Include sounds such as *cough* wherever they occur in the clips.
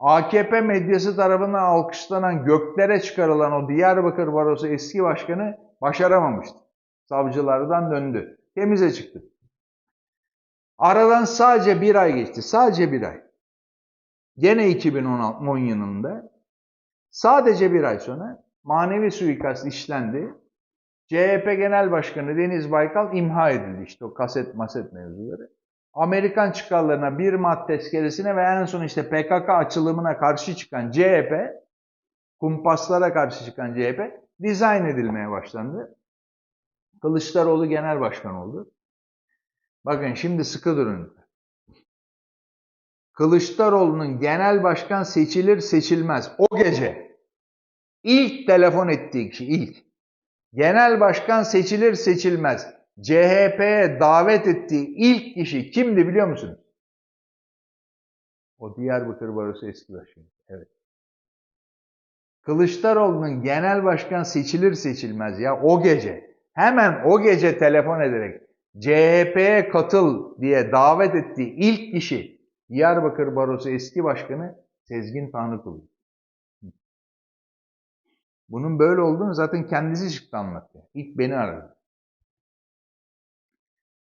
AKP medyası tarafından alkışlanan göklere çıkarılan o Diyarbakır Barosu eski başkanı başaramamıştı. Savcılardan döndü. Temize çıktı. Aradan sadece bir ay geçti. Sadece bir ay. Gene 2010 yılında sadece bir ay sonra manevi suikast işlendi. CHP Genel Başkanı Deniz Baykal imha edildi işte o kaset maset mevzuları. Amerikan çıkarlarına bir mat tezkeresine ve en son işte PKK açılımına karşı çıkan CHP, kumpaslara karşı çıkan CHP dizayn edilmeye başlandı. Kılıçdaroğlu genel başkan oldu. Bakın şimdi sıkı durun. Kılıçdaroğlu'nun genel başkan seçilir seçilmez o gece ilk telefon ettiği kişi ilk genel başkan seçilir seçilmez CHP'ye davet ettiği ilk kişi kimdi biliyor musunuz? O Diyarbakır Barosu eski başkanı. Evet. Kılıçdaroğlu'nun genel başkan seçilir seçilmez ya o gece hemen o gece telefon ederek CHP'ye katıl diye davet ettiği ilk kişi Diyarbakır Barosu eski başkanı Sezgin Tanrıkulu. Bunun böyle olduğunu zaten kendisi çıktı anlattı. İlk beni aradı.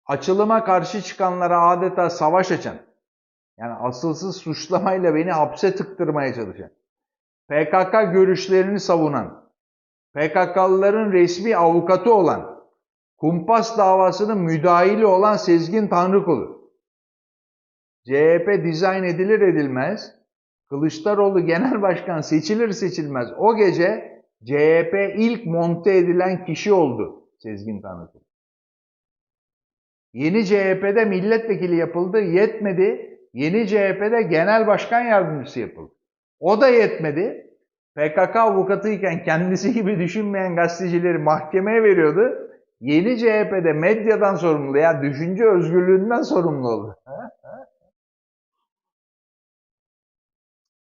Açılıma karşı çıkanlara adeta savaş açan, yani asılsız suçlamayla beni hapse tıktırmaya çalışan, PKK görüşlerini savunan, PKK'lıların resmi avukatı olan, kumpas davasının müdahili olan Sezgin Tanrıkulu. CHP dizayn edilir edilmez, Kılıçdaroğlu genel başkan seçilir seçilmez o gece CHP ilk monte edilen kişi oldu Sezgin Tanrıkulu. Yeni CHP'de milletvekili yapıldı, yetmedi. Yeni CHP'de genel başkan yardımcısı yapıldı. O da yetmedi. PKK avukatıyken kendisi gibi düşünmeyen gazetecileri mahkemeye veriyordu. Yeni CHP'de medyadan sorumlu ya düşünce özgürlüğünden sorumlu oldu.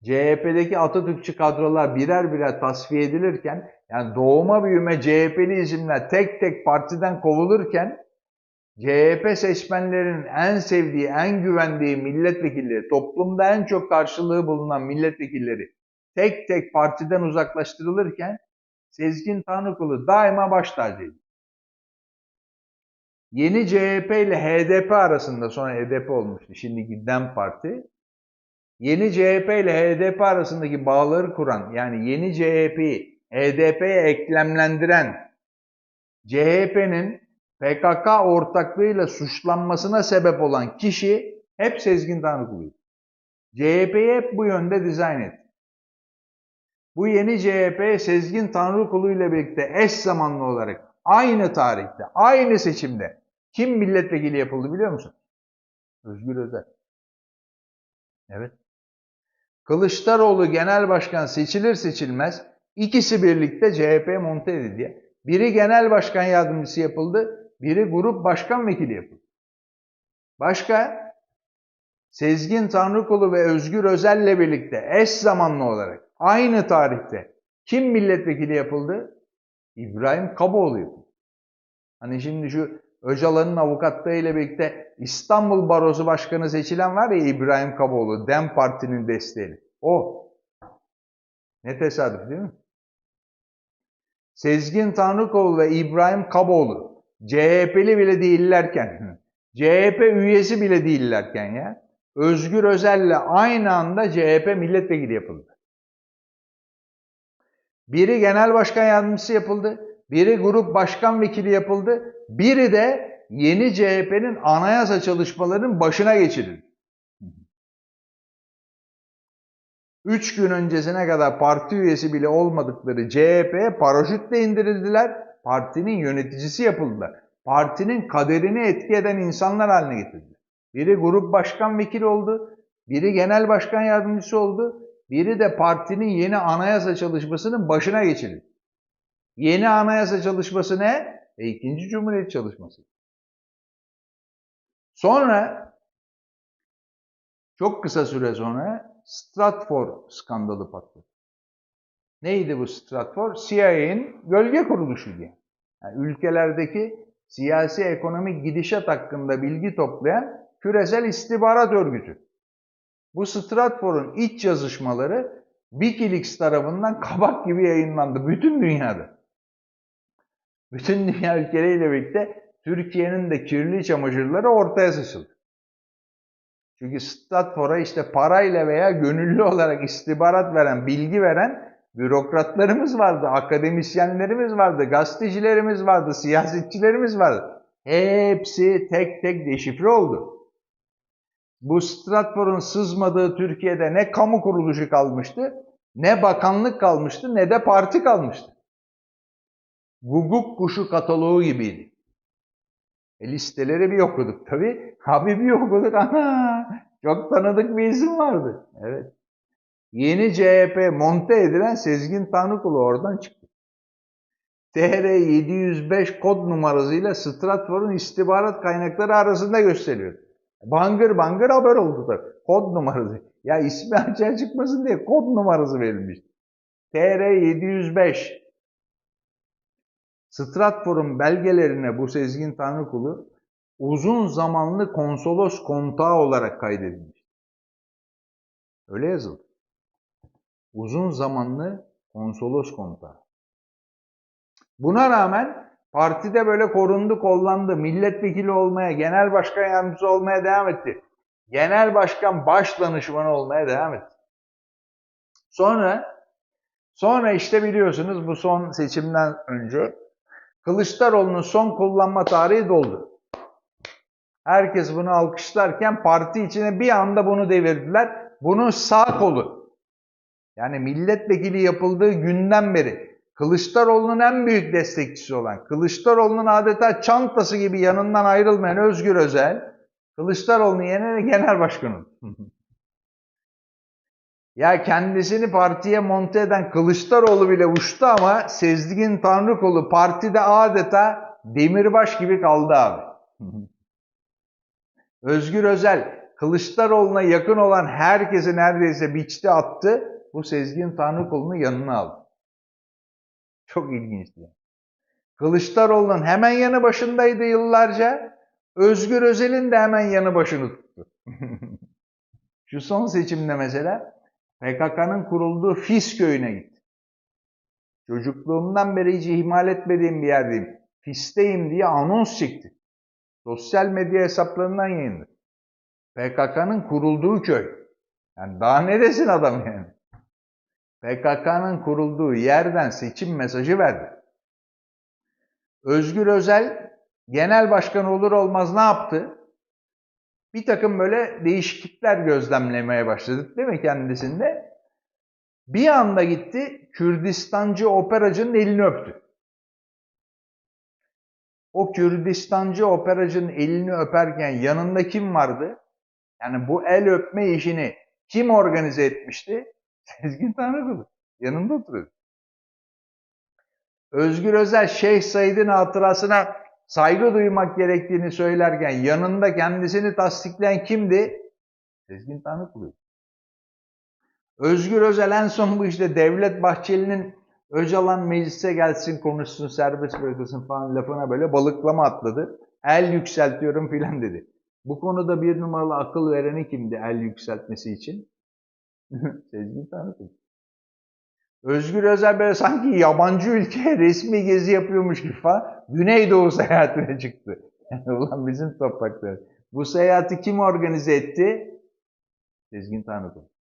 CHP'deki Atatürkçü kadrolar birer birer tasfiye edilirken yani doğuma büyüme CHP'li isimler tek tek partiden kovulurken CHP seçmenlerin en sevdiği, en güvendiği milletvekilleri, toplumda en çok karşılığı bulunan milletvekilleri tek tek partiden uzaklaştırılırken Sezgin Tanrıkulu daima baş tacıydı. Yeni CHP ile HDP arasında sonra HDP olmuştu şimdiki DEM Parti. Yeni CHP ile HDP arasındaki bağları kuran yani yeni CHP'yi HDP'ye eklemlendiren CHP'nin PKK ortaklığıyla suçlanmasına sebep olan kişi hep Sezgin Tanrıkulu'ydu. CHP'yi hep bu yönde dizayn etti. Bu yeni CHP Sezgin Tanrıkulu ile birlikte eş zamanlı olarak aynı tarihte, aynı seçimde kim milletvekili yapıldı biliyor musun? Özgür Özel. Evet. Kılıçdaroğlu genel başkan seçilir seçilmez ikisi birlikte CHP monte edildi. Biri genel başkan yardımcısı yapıldı, biri grup başkan vekili yapıldı. Başka Sezgin Tanrıkulu ve Özgür Özel'le birlikte eş zamanlı olarak aynı tarihte kim milletvekili yapıldı? İbrahim Kaboğlu yapıldı. Hani şimdi şu Öcalan'ın avukatlığı ile birlikte İstanbul Barosu Başkanı seçilen var ya İbrahim Kaboğlu, DEM Parti'nin desteği. O. Ne tesadüf değil mi? Sezgin Tanrıkoğlu ve İbrahim Kaboğlu CHP'li bile değillerken, CHP üyesi bile değillerken ya, Özgür Özel'le aynı anda CHP milletvekili yapıldı. Biri genel başkan yardımcısı yapıldı, biri grup başkan vekili yapıldı, biri de yeni CHP'nin anayasa çalışmalarının başına geçirildi. Üç gün öncesine kadar parti üyesi bile olmadıkları CHP'ye paraşütle indirildiler partinin yöneticisi yapıldılar. Partinin kaderini etki eden insanlar haline getirdi. Biri grup başkan vekili oldu, biri genel başkan yardımcısı oldu, biri de partinin yeni anayasa çalışmasının başına geçildi. Yeni anayasa çalışması ne? E, ikinci Cumhuriyet çalışması. Sonra çok kısa süre sonra Stratfor skandalı patladı. Neydi bu Stratfor? CIA'nin gölge kuruluşuydu. Yani ülkelerdeki siyasi ekonomik gidişat hakkında bilgi toplayan küresel istihbarat örgütü. Bu Stratfor'un iç yazışmaları Wikileaks tarafından kabak gibi yayınlandı bütün dünyada. Bütün dünya ülkeleriyle birlikte Türkiye'nin de kirli çamaşırları ortaya saçıldı. Çünkü Stratfor'a işte parayla veya gönüllü olarak istihbarat veren, bilgi veren bürokratlarımız vardı, akademisyenlerimiz vardı, gazetecilerimiz vardı, siyasetçilerimiz vardı. Hepsi tek tek deşifre oldu. Bu Stratfor'un sızmadığı Türkiye'de ne kamu kuruluşu kalmıştı, ne bakanlık kalmıştı, ne de parti kalmıştı. Guguk kuşu kataloğu gibiydi. E listeleri bir okuduk tabii. Abi bir okuduk ana çok tanıdık bir isim vardı. Evet. Yeni CHP monte edilen Sezgin Tanrıkulu oradan çıktı. TR 705 kod numarasıyla Stratfor'un istihbarat kaynakları arasında gösteriyor. Bangır bangır haber oldu da kod numarası. Ya ismi açığa çıkmasın diye kod numarası verilmiş. TR 705 Stratfor'un belgelerine bu Sezgin Tanrıkulu uzun zamanlı konsolos kontağı olarak kaydedilmiş. Öyle yazıldı. Uzun zamanlı konsolos kontağı. Buna rağmen partide böyle korundu, kollandı. Milletvekili olmaya, genel başkan yardımcısı olmaya devam etti. Genel başkan baş danışmanı olmaya devam etti. Sonra sonra işte biliyorsunuz bu son seçimden önce Kılıçdaroğlu'nun son kullanma tarihi doldu. Herkes bunu alkışlarken parti içine bir anda bunu devirdiler. Bunun sağ kolu. Yani milletvekili yapıldığı günden beri Kılıçdaroğlu'nun en büyük destekçisi olan, Kılıçdaroğlu'nun adeta çantası gibi yanından ayrılmayan Özgür Özel, Kılıçdaroğlu'nun yerine genel başkanı. *laughs* ya kendisini partiye monte eden Kılıçdaroğlu bile uçtu ama Sezgin Tanrıkolu partide adeta demirbaş gibi kaldı abi. *laughs* Özgür Özel, Kılıçdaroğlu'na yakın olan herkesi neredeyse biçti attı. Bu Sezgin Tanrıkolu'nu yanına aldı. Çok ilginçti. Kılıçdaroğlu'nun hemen yanı başındaydı yıllarca. Özgür Özel'in de hemen yanı başını tuttu. *laughs* Şu son seçimde mesela PKK'nın kurulduğu Fis köyüne gitti. Çocukluğumdan beri hiç ihmal etmediğim bir yerdeyim. Fis'teyim diye anons çekti. Sosyal medya hesaplarından yayınladı. PKK'nın kurulduğu köy. Yani daha ne desin adam yani? PKK'nın kurulduğu yerden seçim mesajı verdi. Özgür Özel genel başkan olur olmaz ne yaptı? Bir takım böyle değişiklikler gözlemlemeye başladık değil mi kendisinde? Bir anda gitti Kürdistancı operacının elini öptü. O Kürdistancı operacının elini öperken yanında kim vardı? Yani bu el öpme işini kim organize etmişti? Sezgin Tanrıkulu. Yanında oturuyor. Özgür Özel Şeyh Said'in hatırasına saygı duymak gerektiğini söylerken yanında kendisini tasdikleyen kimdi? Sezgin Tanrıkulu. Özgür Özel en son bu işte Devlet Bahçeli'nin Öcalan meclise gelsin konuşsun serbest bırakılsın falan lafına böyle balıklama atladı. El yükseltiyorum filan dedi. Bu konuda bir numaralı akıl vereni kimdi el yükseltmesi için? *laughs* Sezgin Tanrıkulu. Özgür Özel böyle sanki yabancı ülkeye *laughs* resmi gezi yapıyormuş gibi falan Güneydoğu seyahatine *laughs* çıktı. Ulan bizim topraklar. Bu seyahati kim organize etti? Sezgin Tanrıkulu.